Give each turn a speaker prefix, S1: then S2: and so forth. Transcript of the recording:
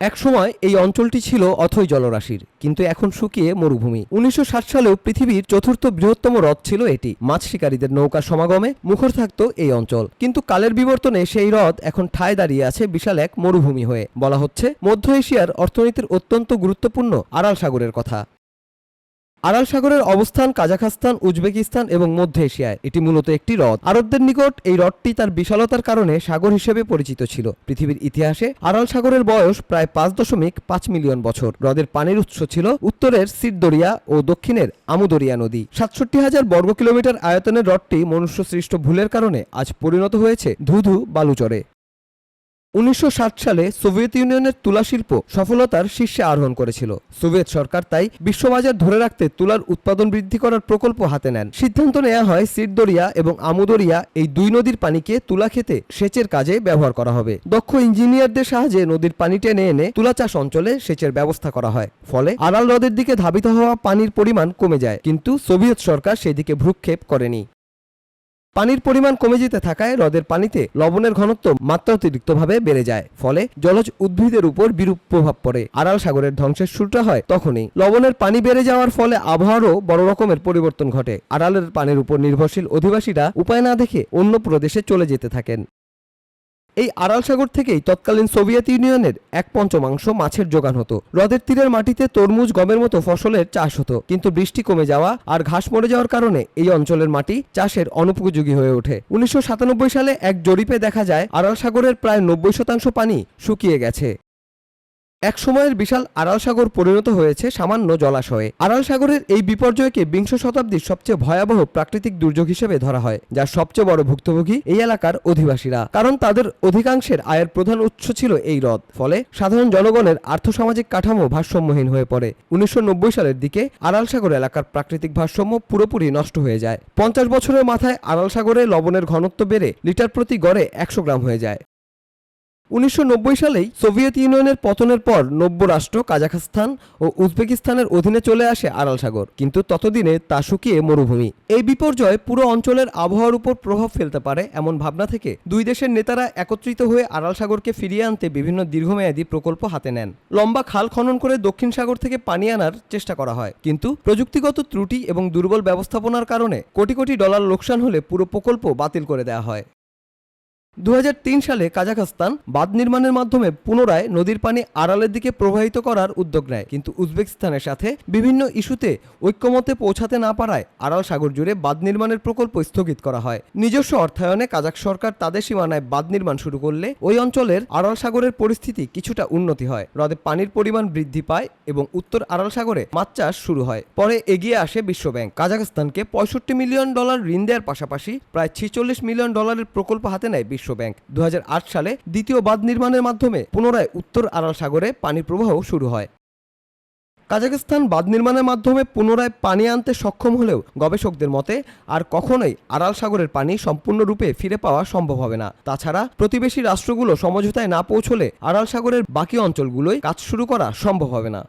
S1: একসময় এই অঞ্চলটি ছিল অথই জলরাশির, কিন্তু এখন শুকিয়ে মরুভূমি। উনিশশো ষাট সালেও পৃথিবীর চতুর্থ বৃহত্তম হ্রদ ছিল এটি। মাছ শিকারীদের নৌকা সমাগমে মুখর থাকত এই অঞ্চল। কিন্তু কালের বিবর্তনে সেই হ্রদ এখন ঠায় দাঁড়িয়ে আছে বিশাল এক মরুভূমি হয়ে। বলা হচ্ছে, মধ্য এশিয়ার অর্থনীতির অত্যন্ত গুরুত্বপূর্ণ আড়াল সাগরের কথা। আড়াল সাগরের অবস্থান কাজাখস্তান, উজবেকিস্তান এবং মধ্য এশিয়ায়। এটি মূলত একটি হ্রদ। আরবদের নিকট এই হ্রদটি তার বিশালতার কারণে সাগর হিসেবে পরিচিত ছিল। পৃথিবীর ইতিহাসে আড়াল সাগরের বয়স প্রায় পাঁচ দশমিক পাঁচ মিলিয়ন বছর। হ্রদের পানির উৎস ছিল উত্তরের সিরদরিয়া ও দক্ষিণের আমুদরিয়া নদী। সাতষট্টি হাজার বর্গ কিলোমিটার আয়তনের হ্রদটি মনুষ্য সৃষ্ট ভুলের কারণে আজ পরিণত হয়েছে ধুধু বালুচরে। উনিশশো সালে সোভিয়েত ইউনিয়নের তুলা শিল্প সফলতার শীর্ষে আরোহণ করেছিল। সোভিয়েত সরকার তাই বিশ্ববাজার ধরে রাখতে তুলার উৎপাদন বৃদ্ধি করার প্রকল্প হাতে নেন। সিদ্ধান্ত নেওয়া হয় সিরদরিয়া এবং আমুদরিয়া এই দুই নদীর পানিকে তুলা খেতে সেচের কাজে ব্যবহার করা হবে। দক্ষ ইঞ্জিনিয়ারদের সাহায্যে নদীর পানি টেনে এনে তুলা চাষ অঞ্চলে সেচের ব্যবস্থা করা হয়। ফলে আড়াল হ্রদের দিকে ধাবিত হওয়া পানির পরিমাণ কমে যায়। কিন্তু সোভিয়েত সরকার সেদিকে ভ্রুক্ষেপ করেনি। পানির পরিমাণ কমে যেতে থাকায় হ্রদের পানিতে লবণের ঘনত্ব মাত্রা মাত্রাতিরিক্তভাবে বেড়ে যায়, ফলে জলজ উদ্ভিদের উপর বিরূপ প্রভাব পড়ে। আড়াল সাগরের ধ্বংসের শুরুটা হয় তখনই। লবণের পানি বেড়ে যাওয়ার ফলে আবহাওয়ারও বড় রকমের পরিবর্তন ঘটে। আড়ালের পানির উপর নির্ভরশীল অধিবাসীরা উপায় না দেখে অন্য প্রদেশে চলে যেতে থাকেন। এই আড়াল সাগর থেকেই তৎকালীন সোভিয়েত ইউনিয়নের এক পঞ্চমাংশ মাছের যোগান হতো। হ্রদের তীরের মাটিতে তরমুজ, গমের মতো ফসলের চাষ হতো। কিন্তু বৃষ্টি কমে যাওয়া আর ঘাস মরে যাওয়ার কারণে এই অঞ্চলের মাটি চাষের অনুপযোগী হয়ে ওঠে। উনিশশো সাতানব্বই সালে এক জরিপে দেখা যায়, আড়াল সাগরের প্রায় নব্বই শতাংশ পানি শুকিয়ে গেছে। এক সময়ের বিশাল আড়াল সাগর পরিণত হয়েছে সামান্য জলাশয়ে। আড়াল সাগরের এই বিপর্যয়কে বিংশ শতাব্দীর সবচেয়ে ভয়াবহ প্রাকৃতিক দুর্যোগ হিসেবে ধরা হয় যার সবচেয়ে বড় ভুক্তভোগী এই এলাকার অধিবাসীরা। কারণ তাদের অধিকাংশের আয়ের প্রধান উৎস ছিল এই হ্রদ, ফলে সাধারণ জনগণের আর্থসামাজিক কাঠামো ভারসাম্যহীন হয়ে পড়ে। উনিশশো নব্বই সালের দিকে আড়াল সাগর এলাকার প্রাকৃতিক ভারসাম্য পুরোপুরি নষ্ট হয়ে যায়। পঞ্চাশ বছরের মাথায় আড়াল সাগরে লবণের ঘনত্ব বেড়ে লিটার প্রতি গড়ে একশো গ্রাম হয়ে যায়। উনিশশো নব্বই সালেই সোভিয়েত ইউনিয়নের পতনের পর নব্য রাষ্ট্র কাজাখস্তান ও উজবেকিস্তানের অধীনে চলে আসে আড়াল সাগর। কিন্তু ততদিনে তা শুকিয়ে মরুভূমি। এই বিপর্যয় পুরো অঞ্চলের আবহাওয়ার উপর প্রভাব ফেলতে পারে এমন ভাবনা থেকে দুই দেশের নেতারা একত্রিত হয়ে আড়াল সাগরকে ফিরিয়ে আনতে বিভিন্ন দীর্ঘমেয়াদী প্রকল্প হাতে নেন। লম্বা খাল খনন করে দক্ষিণ সাগর থেকে পানি আনার চেষ্টা করা হয়। কিন্তু প্রযুক্তিগত ত্রুটি এবং দুর্বল ব্যবস্থাপনার কারণে কোটি কোটি ডলার লোকসান হলে পুরো প্রকল্প বাতিল করে দেওয়া হয়। দু হাজার তিন সালে কাজাখস্তান বাঁধ নির্মাণের মাধ্যমে পুনরায় নদীর পানি আড়ালের দিকে প্রবাহিত করার উদ্যোগ নেয়। কিন্তু উজবেকিস্তানের সাথে বিভিন্ন ইস্যুতে ঐক্যমতে পৌঁছাতে না পারায় আড়াল সাগর জুড়ে বাঁধ নির্মাণের প্রকল্প স্থগিত করা হয়। নিজস্ব অর্থায়নে কাজাক সরকার তাদের সীমানায় বাঁধ নির্মাণ শুরু করলে ওই অঞ্চলের আড়াল সাগরের পরিস্থিতি কিছুটা উন্নতি হয়। হ্রদে পানির পরিমাণ বৃদ্ধি পায় এবং উত্তর আড়াল সাগরে মাছ চাষ শুরু হয়। পরে এগিয়ে আসে বিশ্বব্যাংক। কাজাখস্তানকে পঁয়ষট্টি মিলিয়ন ডলার ঋণ দেওয়ার পাশাপাশি প্রায় ছিচল্লিশ মিলিয়ন ডলারের প্রকল্প হাতে নেয় বিশ্বব্যাংক দু সালে দ্বিতীয় বাঁধ নির্মাণের মাধ্যমে পুনরায় উত্তর আড়াল সাগরে পানির প্রবাহ শুরু হয়। কাজাখস্তান বাঁধ নির্মাণের মাধ্যমে পুনরায় পানি আনতে সক্ষম হলেও গবেষকদের মতে আর কখনোই আড়াল সাগরের পানি সম্পূর্ণরূপে ফিরে পাওয়া সম্ভব হবে না। তাছাড়া প্রতিবেশী রাষ্ট্রগুলো সমঝোতায় না পৌঁছলে আড়াল সাগরের বাকি অঞ্চলগুলোই কাজ শুরু করা সম্ভব হবে না।